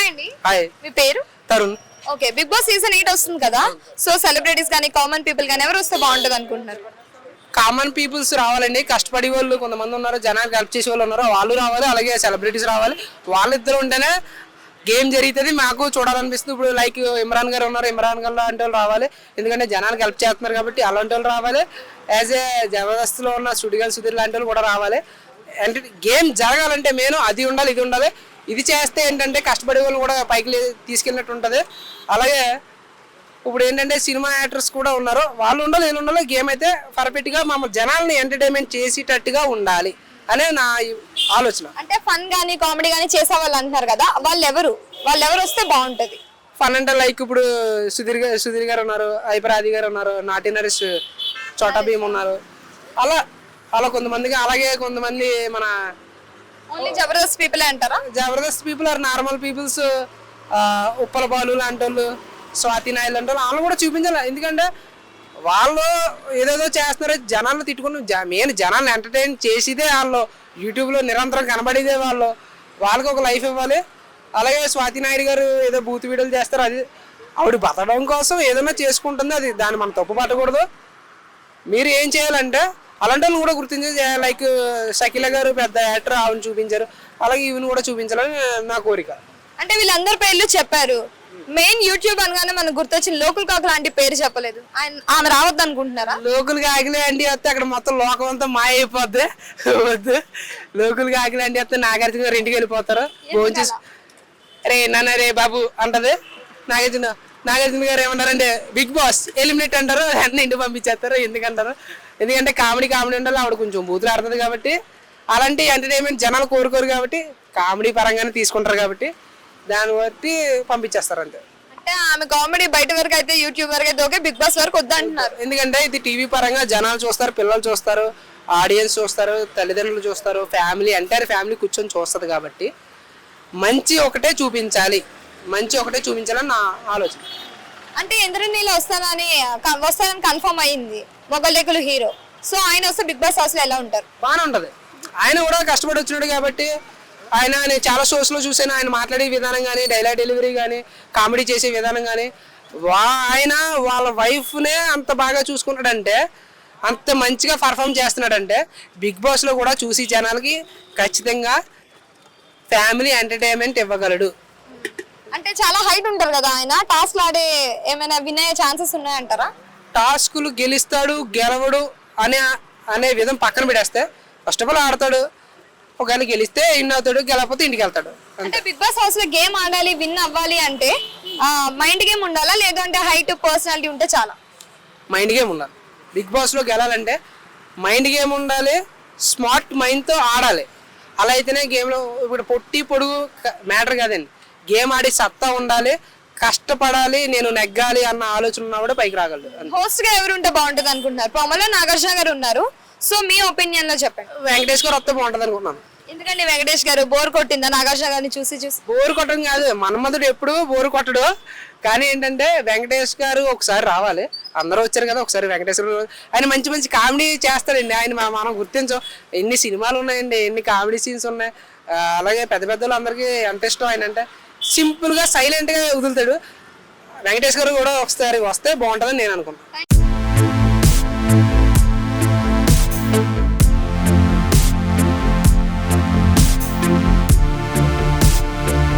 Hi అండి. Hi మీ పేరు? Tarun. Okay Big Boss season eight వస్తుంది కదా. సో సెలబ్రిటీస్ కానీ కామన్ పీపుల్ కానీ ఎవరు వస్తే బాగుంటుంది అనుకుంటున్నారు? కామన్ పీపుల్స్ రావాలండి. కష్టపడి వాళ్ళు కొంతమంది ఉన్నారు జనానికి హెల్ప్ చేసే వాళ్ళు ఉన్నారు. వాళ్ళు రావాలి అలాగే సెలబ్రిటీస్ రావాలి. వాళ్ళిద్దరు ఉంటేనే గేమ్ జరుగుతుంది. మాకు చూడాలనిపిస్తుంది. ఇప్పుడు లైక్ ఇమ్రాన్ గారు ఉన్నారు. ఇమ్రాన్ గారు లాంటి వాళ్ళు రావాలి. ఎందుకంటే జనానికి హెల్ప్ చేస్తున్నారు కాబట్టి అలాంటి వాళ్ళు రావాలి. యాజ్ ఏ జబర్దస్త్లో ఉన్న సుడిగాల్ సుధీర్ లాంటి వాళ్ళు కూడా రావాలి. అంటే గేమ్ జరగాలంటే మెయిన్ అది ఉండాలి ఇది ఉండాలి. ఇది చేస్తే ఏంటంటే కష్టపడే వాళ్ళు కూడా పైకి తీసుకెళ్ళినట్టు ఉంటుంది. అలాగే ఇప్పుడు ఏంటంటే సినిమా యాక్టర్స్ కూడా ఉన్నారు. వాళ్ళు ఉండాలి వీళ్ళు ఉండాలి గేమ్ అయితే పర్ఫెక్ట్గా మమ్మల్ని జనాల్ని ఎంటర్టైన్మెంట్ చేసేటట్టుగా ఉండాలి అనే నా ఆలోచన. అంటే ఫన్ కానీ కామెడీ కానీ చేసే వాళ్ళు అంటున్నారు కదా వాళ్ళు ఎవరు వాళ్ళు ఎవరు వస్తే బాగుంటుంది. ఫన్ అంటే లైక్ ఇప్పుడు సుధీర్ గారు సుధీర్ గారు ఉన్నారు ఐపరాది గారు ఉన్నారు నాటి నరేష్ చోటా భీమ్ ఉన్నారు. అలా అలా కొంతమందికి అలాగే కొంతమంది మన ఓన్లీ జబర్దస్త్ పీపుల్ అంటారా? Jabardasth people are normal peoples Uppal Balu లాంటి వాళ్ళు స్వాతి నాయుడు లాంటి వాళ్ళు వాళ్ళు కూడా చూపించాలి. ఎందుకంటే వాళ్ళు ఏదేదో చేస్తున్నారు జనాలను తిట్టుకుని మెయిన్ జనాలను ఎంటర్టైన్ చేసేదే వాళ్ళు. యూట్యూబ్లో నిరంతరం కనబడేదే వాళ్ళు. వాళ్ళకి ఒక లైఫ్ ఇవ్వాలి. అలాగే స్వాతి నాయుడు గారు ఏదో బూత్ వీడియోలు చేస్తారు అది ఆవిడ బతకడం కోసం ఏదైనా చేసుకుంటుంది అది దాన్ని మనం తప్పు పట్టకూడదు మీరు ఏం చేయాలంటే అలాంటి వాళ్ళు కూడా గుర్తించి లైక్ షకీల గారు పెద్ద యాక్టర్ ఆవిడ చూపించారు. అలాగే ఈవిని కూడా చూపించాలని నా కోరిక. అంటే వీళ్ళందరి పేర్లు చెప్పారు. మెయిన్ యూట్యూబ్ అనగానే మనకు గుర్తొచ్చిన లోకల్ కాక్ లాంటి పేరు చెప్పలేదు. ఆయన ఆమె రావద్దు అనుకుంటున్నారా? లోకల్గా ఆగిలే అండి వస్తే అక్కడ మొత్తం లోకం అంతా మాయ అయిపోద్ది వద్దు. లోకల్గా ఆగిలే అండి వస్తే నాగార్జున గారు ఇంటికి వెళ్ళిపోతారు. భోజనం రే నాన్న రే బాబు అంటది. నాగార్జున నాగార్జున గారు ఏమన్నారంటే బిగ్ బాస్ ఎలిమినేట్ అంటారు అన్ని ఇంటికి పంపించేస్తారు ఎందుకంటారు ఎందుకంటే కామెడీ కామెడీ ఉండాలి ఆవిడ కొంచెం బూతులు ఆడుతుంది కాబట్టి అలాంటి ఎంటర్టైన్మెంట్ జనాలు కోరుకోరు కాబట్టి కామెడీ పరంగానే తీసుకుంటారు కాబట్టి దాన్ని బట్టి పంపించేస్తారు అంతే. అంటే ఆమె కామెడీ బయట వరకు అయితే యూట్యూబ్ వరకు అయితే ఓకే బిగ్ బాస్ వరకు వద్దంటున్నారు ఎందుకంటే ఇది టీవీ పరంగా జనాలు చూస్తారు పిల్లలు చూస్తారు ఆడియన్స్ చూస్తారు తల్లిదండ్రులు చూస్తారు ఫ్యామిలీ ఎంటైర్ ఫ్యామిలీ కూర్చొని చూస్తుంది కాబట్టి మంచి ఒకటే చూపించాలి. మంచి ఒకటే చూపించాలని నా ఆలోచన. అంటే ఇంద్రనీళ్ళు వస్తానని క- వస్తానని కన్ఫర్మ్ అయింది మొగలేకులు హీరో సో ఆయన వస్తే బిగ్ బాస్ హౌస్లో ఎలా ఉంటారు? బాగానే ఉంటుంది. ఆయన కూడా కష్టపడి వచ్చినాడు కాబట్టి ఆయన నేను చాలా షోస్లో చూసాను ఆయన మాట్లాడే విధానం కానీ డైలాగ్ డెలివరీ కానీ కామెడీ చేసే విధానం కానీ వా ఆయన వాళ్ళ వైఫ్నే అంత బాగా చూసుకుంటాడంటే అంత మంచిగా పర్ఫామ్ చేస్తున్నాడంటే బిగ్ బాస్లో కూడా చూసి జనాలకి ఖచ్చితంగా ఫ్యామిలీ ఎంటర్టైన్మెంట్ ఇవ్వగలడు. అంటే చాలా హైట్ ఉంటారు కదా ఆయన? టాస్క్ ఆడే ఏమైనా వినే ఛాన్సెస్ ఉన్నాయంటారా? టాస్కులు గెలుస్తాడు గెలవడు అనే అనే విధం పక్కన పెడేస్తే ఫస్ట్ ఆఫ్ ఆల్ ఆడతాడు ఒకవేళ గెలిస్తే ఇన్ అవుతాడు గెలకపోతే ఇంటికి వెళ్తాడు. అంటే బిగ్ బాస్ హౌస్లో గేమ్ ఆడాలి విన్ అవ్వాలి అంటే మైండ్ గేమ్ ఉండాలా? లేదంటే హైట్ పర్సనాలిటీ ఉంటే చాలా. మైండ్ గేమ్ ఉండాలి. బిగ్ బాస్లో గెలాలంటే మైండ్ గేమ్ ఉండాలి స్మార్ట్ మైండ్తో ఆడాలి. అలా అయితేనే గేమ్లో ఇప్పుడు పొట్టి పొడుగు మ్యాటర్ కాదండి. గేమ్ ఆడి సత్తా ఉండాలి కష్టపడాలి నేను నెగ్గాలి అన్న ఆలోచన ఉన్నవాడు పైకి రాగలడు అంతే. హోస్ట్గా ఎవరు ఉంటే బాగుంటుంది అనుకుంటున్నారు? పొమ్మలో నాగార్జున గారు ఉన్నారు. సో మీ ఒపీనియన్లో చెప్పండి. వెంకటేష్ గారు వస్తే బాగుంటుంది అనుకున్నాను ఎందుకంటే వెంకటేష్ గారు? బోర్ కొట్టిందా నాగార్జున గారిని చూసి చూసి? బోరు కొట్టడం కాదు మన్మధుడు ఎప్పుడు బోరు కొట్టడు. కానీ ఏంటంటే వెంకటేష్ గారు ఒకసారి రావాలి. అందరూ వచ్చారు కదా ఒకసారి వెంకటేష్ గారు. ఆయన మంచి మంచి కామెడీ చేస్తాడండి. ఆయన మనం గుర్తించం. ఎన్ని సినిమాలు ఉన్నాయండి ఎన్ని కామెడీ సీన్స్ ఉన్నాయి. అలాగే పెద్ద పెద్దలు అందరికీ ఎంత ఇష్టం. ఆయన అంటే సింపుల్గా సైలెంట్గా వదులుతాడు. వెంకటేష్ గారు కూడా ఒకసారి వస్తే బాగుంటుందని నేను అనుకున్నాను